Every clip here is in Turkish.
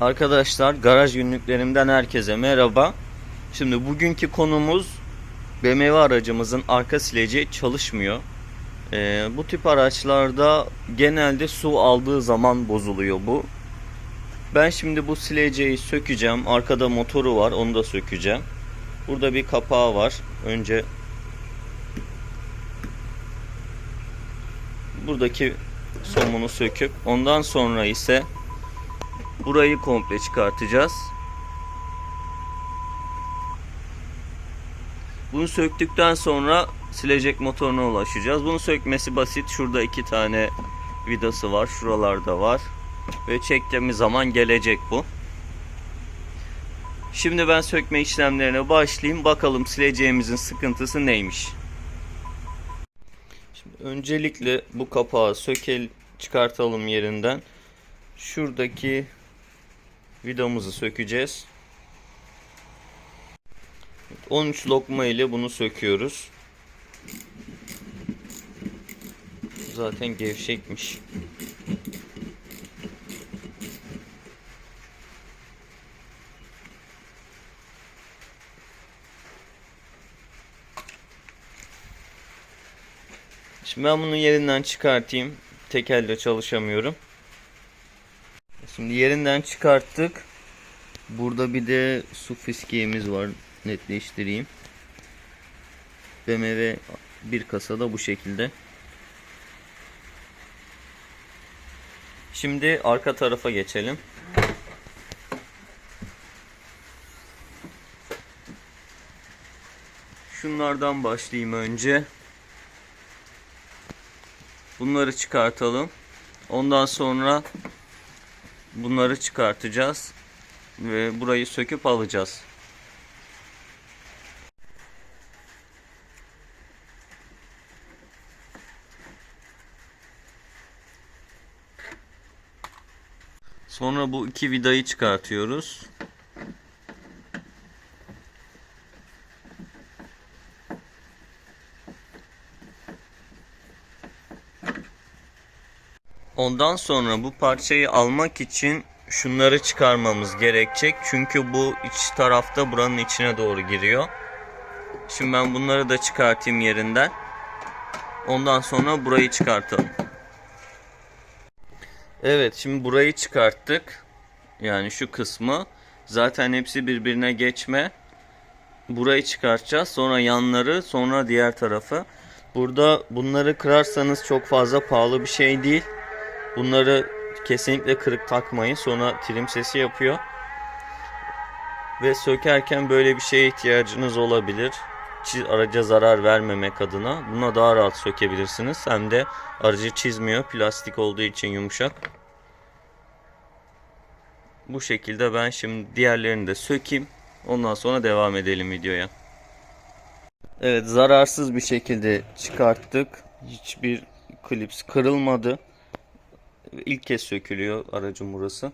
Arkadaşlar garaj günlüklerimden herkese merhaba. Şimdi bugünkü konumuz BMW aracımızın arka sileci çalışmıyor. Ee, bu tip araçlarda genelde su aldığı zaman bozuluyor bu. Ben şimdi bu sileceği sökeceğim. Arkada motoru var onu da sökeceğim. Burada bir kapağı var. Önce buradaki somunu söküp ondan sonra ise Burayı komple çıkartacağız. Bunu söktükten sonra silecek motoruna ulaşacağız. Bunu sökmesi basit. Şurada iki tane vidası var. Şuralarda var. Ve çektiğimiz zaman gelecek bu. Şimdi ben sökme işlemlerine başlayayım. Bakalım sileceğimizin sıkıntısı neymiş. Şimdi öncelikle bu kapağı sökel çıkartalım yerinden. Şuradaki vidamızı sökeceğiz. 13 lokma ile bunu söküyoruz. Zaten gevşekmiş. Şimdi ben bunu yerinden çıkartayım. Tekelle çalışamıyorum. Şimdi yerinden çıkarttık. Burada bir de su fiskiyemiz var. Netleştireyim. BMW bir kasada bu şekilde. Şimdi arka tarafa geçelim. Şunlardan başlayayım önce. Bunları çıkartalım. Ondan sonra bunları çıkartacağız ve burayı söküp alacağız. Sonra bu iki vidayı çıkartıyoruz. Ondan sonra bu parçayı almak için şunları çıkarmamız gerekecek. Çünkü bu iç tarafta buranın içine doğru giriyor. Şimdi ben bunları da çıkartayım yerinden. Ondan sonra burayı çıkartalım. Evet şimdi burayı çıkarttık. Yani şu kısmı. Zaten hepsi birbirine geçme. Burayı çıkartacağız. Sonra yanları sonra diğer tarafı. Burada bunları kırarsanız çok fazla pahalı bir şey değil. Bunları kesinlikle kırık takmayın. Sonra trim sesi yapıyor. Ve sökerken böyle bir şeye ihtiyacınız olabilir. Çiz, araca zarar vermemek adına. Buna daha rahat sökebilirsiniz. Hem de aracı çizmiyor. Plastik olduğu için yumuşak. Bu şekilde ben şimdi diğerlerini de sökeyim. Ondan sonra devam edelim videoya. Evet zararsız bir şekilde çıkarttık. Hiçbir klips kırılmadı. İlk kez sökülüyor aracın burası.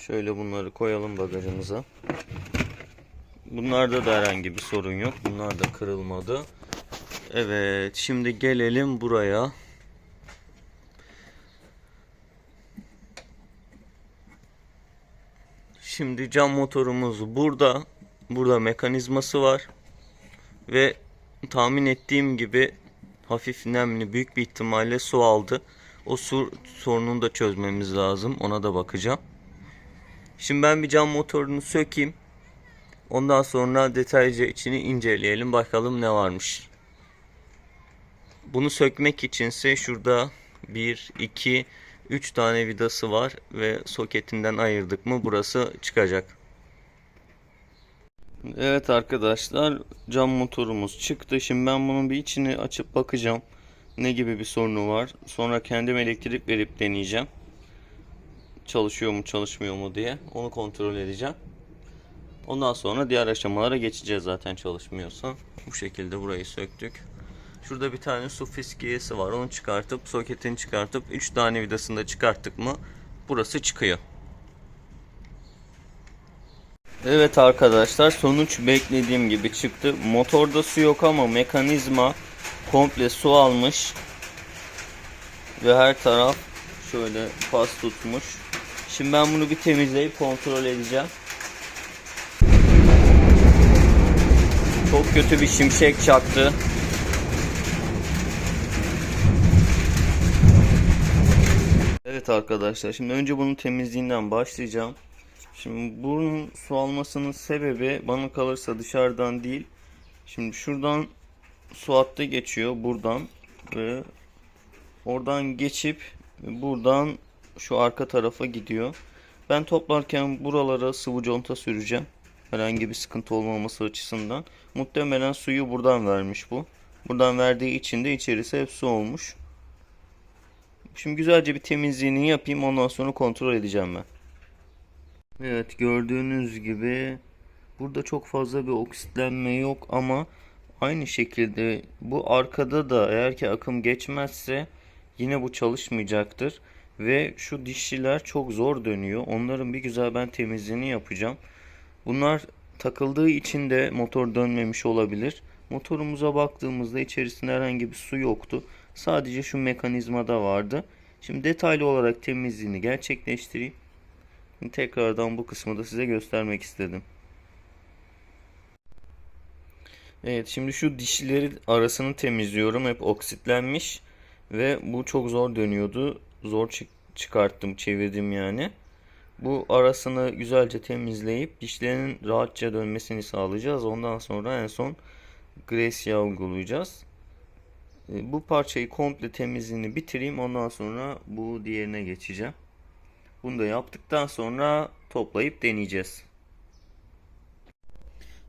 Şöyle bunları koyalım bagajımıza. Bunlarda da herhangi bir sorun yok. Bunlar da kırılmadı. Evet şimdi gelelim buraya. Şimdi cam motorumuz burada. Burada mekanizması var. Ve tahmin ettiğim gibi hafif nemli büyük bir ihtimalle su aldı. O su sorununu da çözmemiz lazım. Ona da bakacağım. Şimdi ben bir cam motorunu sökeyim. Ondan sonra detaylıca içini inceleyelim. Bakalım ne varmış. Bunu sökmek içinse şurada 1, 2, 3 tane vidası var ve soketinden ayırdık mı burası çıkacak. Evet arkadaşlar cam motorumuz çıktı. Şimdi ben bunun bir içini açıp bakacağım. Ne gibi bir sorunu var. Sonra kendim elektrik verip deneyeceğim. Çalışıyor mu çalışmıyor mu diye. Onu kontrol edeceğim. Ondan sonra diğer aşamalara geçeceğiz zaten çalışmıyorsa. Bu şekilde burayı söktük. Şurada bir tane su fiskiyesi var. Onu çıkartıp soketini çıkartıp 3 tane vidasını da çıkarttık mı burası çıkıyor. Evet arkadaşlar sonuç beklediğim gibi çıktı. Motorda su yok ama mekanizma komple su almış. Ve her taraf şöyle pas tutmuş. Şimdi ben bunu bir temizleyip kontrol edeceğim. Çok kötü bir şimşek çaktı. Evet arkadaşlar şimdi önce bunun temizliğinden başlayacağım. Şimdi bunun su almasının sebebi bana kalırsa dışarıdan değil. Şimdi şuradan su hattı geçiyor buradan ve oradan geçip buradan şu arka tarafa gidiyor. Ben toplarken buralara sıvı conta süreceğim. Herhangi bir sıkıntı olmaması açısından. Muhtemelen suyu buradan vermiş bu. Buradan verdiği için de içerisi hep su olmuş. Şimdi güzelce bir temizliğini yapayım ondan sonra kontrol edeceğim ben. Evet gördüğünüz gibi burada çok fazla bir oksitlenme yok ama aynı şekilde bu arkada da eğer ki akım geçmezse yine bu çalışmayacaktır. Ve şu dişliler çok zor dönüyor. Onların bir güzel ben temizliğini yapacağım. Bunlar takıldığı için de motor dönmemiş olabilir. Motorumuza baktığımızda içerisinde herhangi bir su yoktu. Sadece şu mekanizmada vardı. Şimdi detaylı olarak temizliğini gerçekleştireyim. Tekrardan bu kısmı da size göstermek istedim. Evet şimdi şu dişlileri arasını temizliyorum. Hep oksitlenmiş ve bu çok zor dönüyordu. Zor çık çıkarttım, çevirdim yani. Bu arasını güzelce temizleyip dişlerin rahatça dönmesini sağlayacağız. Ondan sonra en son yağı uygulayacağız. E, Bu parçayı komple temizliğini bitireyim. Ondan sonra bu diğerine geçeceğim. Bunu da yaptıktan sonra toplayıp deneyeceğiz.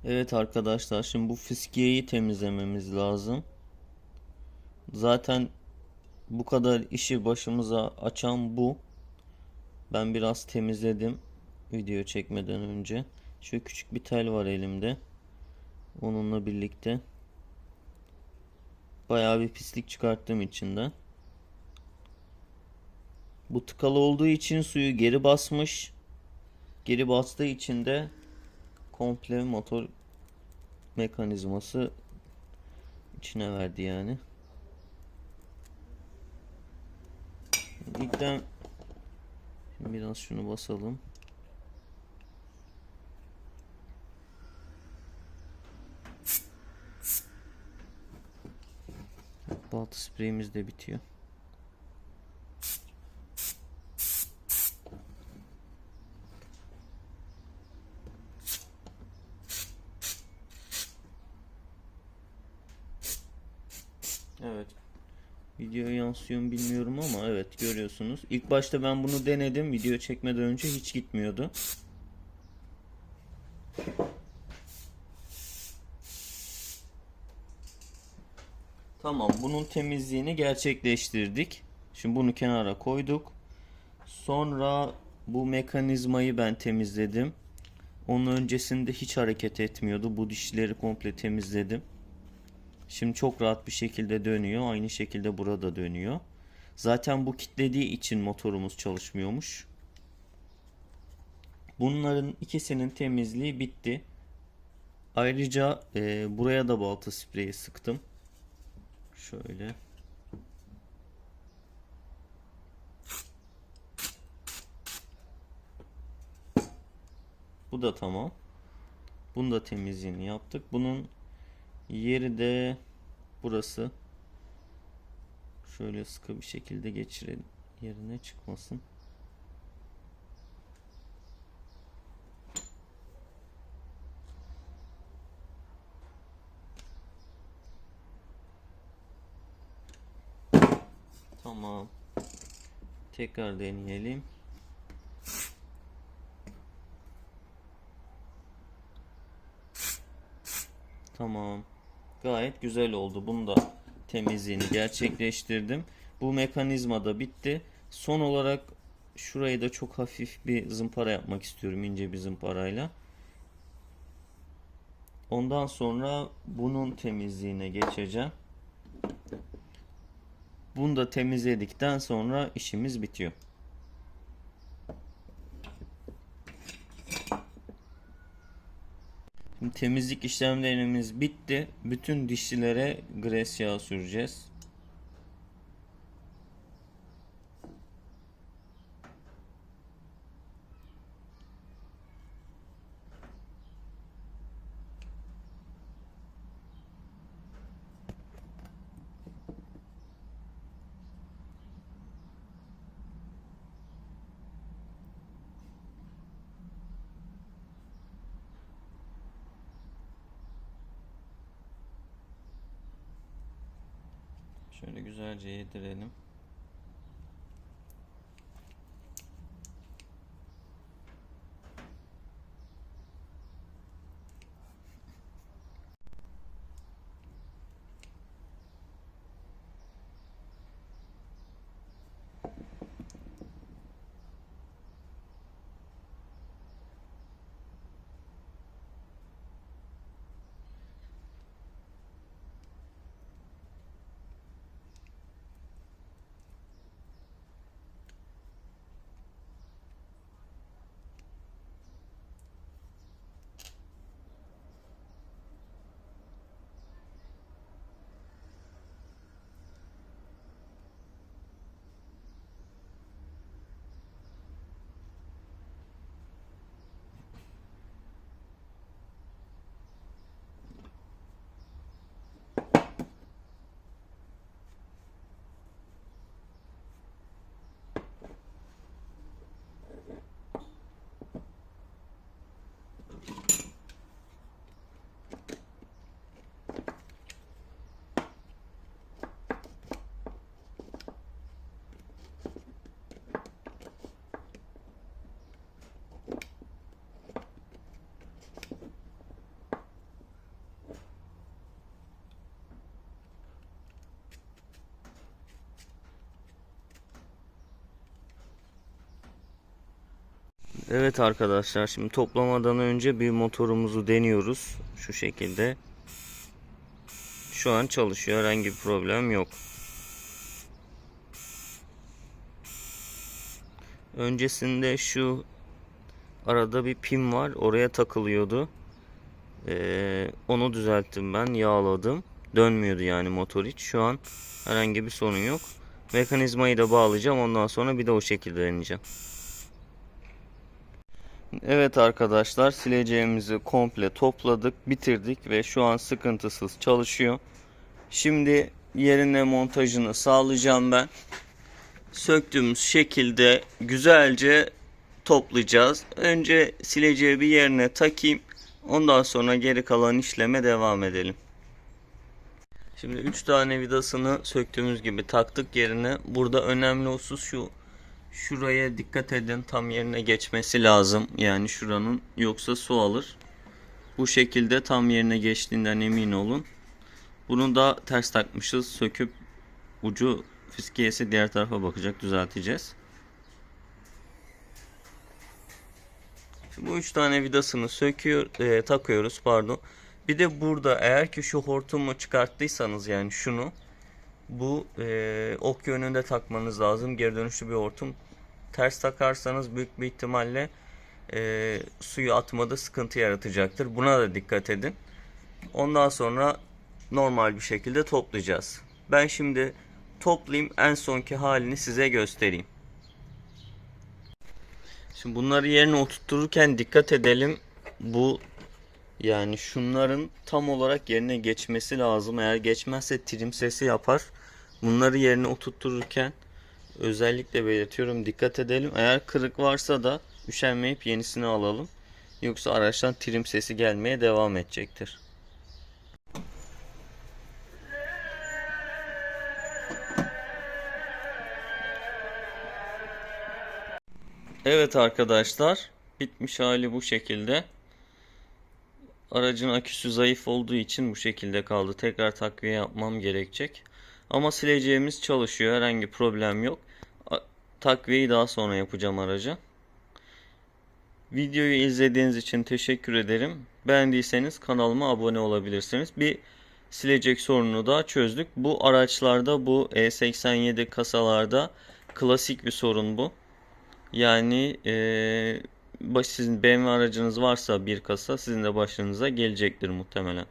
Evet arkadaşlar şimdi bu fiskiyeyi temizlememiz lazım. Zaten bu kadar işi başımıza açan bu. Ben biraz temizledim video çekmeden önce. Şu küçük bir tel var elimde. Onunla birlikte bayağı bir pislik çıkarttım içinden. Bu tıkalı olduğu için suyu geri basmış. Geri bastığı için de komple motor mekanizması içine verdi yani. İlkten Şimdi biraz şunu basalım. Baltı spreyimiz de bitiyor. Evet. Videoya yansıyor mu bilmiyorum ama evet görüyorsunuz. İlk başta ben bunu denedim. Video çekmeden önce hiç gitmiyordu. Tamam bunun temizliğini gerçekleştirdik. Şimdi bunu kenara koyduk. Sonra bu mekanizmayı ben temizledim. Onun öncesinde hiç hareket etmiyordu. Bu dişleri komple temizledim. Şimdi çok rahat bir şekilde dönüyor. Aynı şekilde burada dönüyor. Zaten bu kitlediği için motorumuz çalışmıyormuş. Bunların ikisinin temizliği bitti. Ayrıca e, buraya da balta spreyi sıktım. Şöyle. Bu da tamam. Bunu da temizliğini yaptık. Bunun Yeri de burası. Şöyle sıkı bir şekilde geçirelim. Yerine çıkmasın. Tamam. Tekrar deneyelim. Tamam. Gayet güzel oldu. Bunu da temizliğini gerçekleştirdim. Bu mekanizma da bitti. Son olarak şurayı da çok hafif bir zımpara yapmak istiyorum. ince bir zımparayla. Ondan sonra bunun temizliğine geçeceğim. Bunu da temizledikten sonra işimiz bitiyor. Temizlik işlemlerimiz bitti. Bütün dişlilere gres yağı süreceğiz. Şöyle güzelce yedirelim. Evet arkadaşlar şimdi toplamadan önce bir motorumuzu deniyoruz. Şu şekilde. Şu an çalışıyor. Herhangi bir problem yok. Öncesinde şu arada bir pin var. Oraya takılıyordu. Ee, onu düzelttim ben. Yağladım. Dönmüyordu yani motor hiç. Şu an herhangi bir sorun yok. Mekanizmayı da bağlayacağım. Ondan sonra bir de o şekilde deneyeceğim. Evet arkadaşlar sileceğimizi komple topladık, bitirdik ve şu an sıkıntısız çalışıyor. Şimdi yerine montajını sağlayacağım ben. Söktüğümüz şekilde güzelce toplayacağız. Önce sileceği bir yerine takayım. Ondan sonra geri kalan işleme devam edelim. Şimdi 3 tane vidasını söktüğümüz gibi taktık yerine. Burada önemli husus şu Şuraya dikkat edin tam yerine geçmesi lazım. Yani şuranın yoksa su alır. Bu şekilde tam yerine geçtiğinden emin olun. Bunu da ters takmışız. Söküp ucu fiskiyesi diğer tarafa bakacak düzelteceğiz. Şimdi bu üç tane vidasını söküyor, e, takıyoruz pardon. Bir de burada eğer ki şu hortumu çıkarttıysanız yani şunu bu e, ok yönünde takmanız lazım. Geri dönüşlü bir hortum. Ters takarsanız büyük bir ihtimalle e, suyu atmada sıkıntı yaratacaktır. Buna da dikkat edin. Ondan sonra normal bir şekilde toplayacağız. Ben şimdi toplayayım en sonki halini size göstereyim. Şimdi bunları yerine oturturken dikkat edelim. Bu yani şunların tam olarak yerine geçmesi lazım. Eğer geçmezse trim sesi yapar. Bunları yerine oturtururken özellikle belirtiyorum dikkat edelim. Eğer kırık varsa da üşenmeyip yenisini alalım. Yoksa araçtan trim sesi gelmeye devam edecektir. Evet arkadaşlar bitmiş hali bu şekilde. Aracın aküsü zayıf olduğu için bu şekilde kaldı. Tekrar takviye yapmam gerekecek. Ama sileceğimiz çalışıyor. Herhangi problem yok. Takviyeyi daha sonra yapacağım araca. Videoyu izlediğiniz için teşekkür ederim. Beğendiyseniz kanalıma abone olabilirsiniz. Bir silecek sorununu daha çözdük. Bu araçlarda bu E87 kasalarda klasik bir sorun bu. Yani ee, baş, sizin BMW aracınız varsa bir kasa sizin de başınıza gelecektir muhtemelen.